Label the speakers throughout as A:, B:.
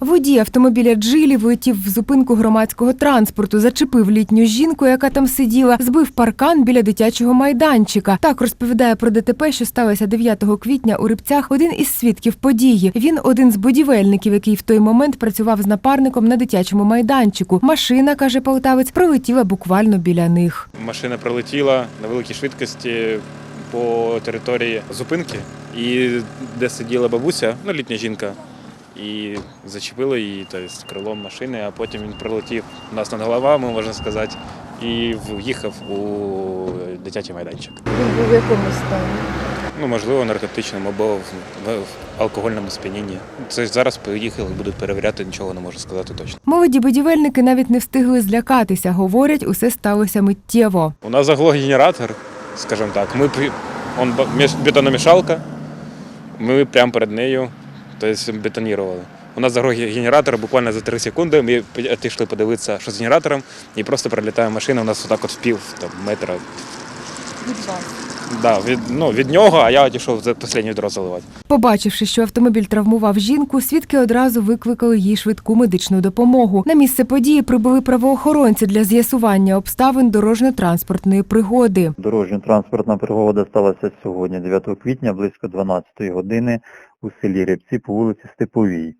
A: Водій автомобіля Джилі влетів в зупинку громадського транспорту, зачепив літню жінку, яка там сиділа, збив паркан біля дитячого майданчика. Так розповідає про ДТП, що сталося 9 квітня у Рибцях. Один із свідків події. Він один з будівельників, який в той момент працював з напарником на дитячому майданчику. Машина, каже полтавець, пролетіла буквально біля них.
B: Машина пролетіла на великій швидкості по території зупинки, і де сиділа бабуся, ну літня жінка, і зачепила її тобто, крилом машини, а потім він пролетів у нас над головами, можна сказати, і в'їхав у дитячий майданчик.
A: Він був в якому стані?
B: Ну, можливо, наркотичному або в, в, в алкогольному сп'янінні. Це ж зараз поїхали, будуть перевіряти, нічого не можу сказати точно.
A: Молоді будівельники навіть не встигли злякатися. Говорять, усе сталося миттєво.
B: У нас заглох генератор, скажімо так. Ми он бетономішалка, ми прямо перед нею тобто, бетонірували. У нас заглох генератор буквально за 3 секунди. Ми пішли подивитися, що з генератором, і просто прилітає машина. У нас отак от впів там, метра.
A: Від.
B: Да, від, ну, від нього, а я дійшов за останнє відро заливати.
A: Побачивши, що автомобіль травмував жінку, свідки одразу викликали їй швидку медичну допомогу. На місце події прибули правоохоронці для з'ясування обставин дорожньо-транспортної пригоди.
C: Дорожньо-транспортна пригода сталася сьогодні, 9 квітня, близько 12 години у селі Рибці по вулиці Степовій.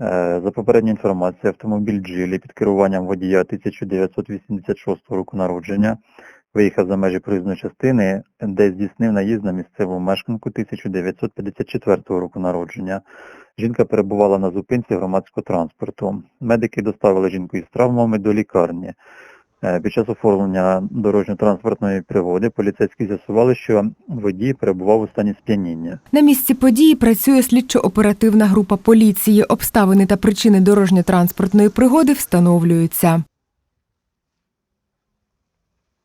C: Е, За попередньою інформацією, автомобіль Джилі під керуванням водія 1986 року народження виїхав за межі проїзної частини, де здійснив наїзд на місцеву мешканку 1954 року народження. Жінка перебувала на зупинці громадського транспорту. Медики доставили жінку із травмами до лікарні. Е, Під час оформлення дорожньо-транспортної пригоди поліцейські з'ясували, що водій перебував у стані сп'яніння.
A: На місці події працює слідчо-оперативна група поліції. Обставини та причини дорожньо-транспортної пригоди встановлюються.